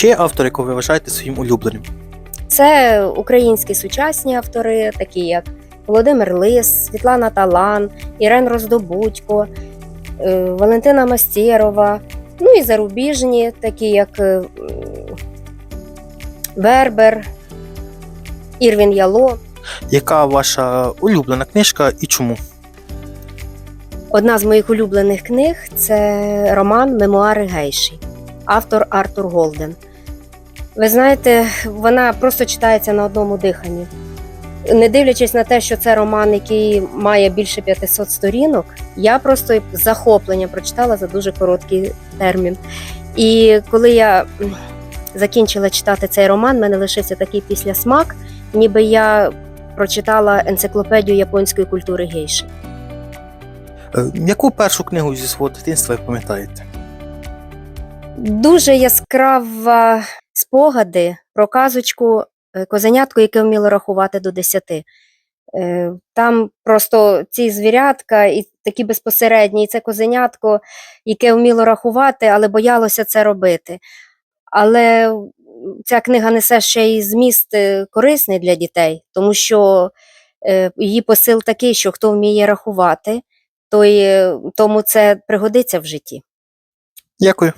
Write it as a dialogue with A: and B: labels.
A: Чи є автор, якого ви вважаєте своїм улюбленим?
B: Це українські сучасні автори, такі як Володимир Лис, Світлана Талан, Ірен Роздобудько, е, Валентина Мастєрова, ну і зарубіжні, такі як е, м, Вербер, Ірвін Яло.
A: Яка ваша улюблена книжка і чому?
B: Одна з моїх улюблених книг це роман Мемуари Гейші, автор Артур Голден. Ви знаєте, вона просто читається на одному диханні. Не дивлячись на те, що це роман, який має більше 500 сторінок, я просто з захопленням прочитала за дуже короткий термін. І коли я закінчила читати цей роман, в мене лишився такий післясмак, ніби я прочитала енциклопедію японської культури гейші.
A: Е, Яку першу книгу зі свого дитинства ви пам'ятаєте?
B: Дуже яскрава спогади про казочку е, козенятко, яке вміло рахувати до десяти. Е, Там просто ці звірятка і такі безпосередні, і це козенятко, яке вміло рахувати, але боялося це робити. Але ця книга несе ще й зміст е, корисний для дітей, тому що її посил такий, що хто вміє рахувати, той, тому це пригодиться в житті.
A: Дякую.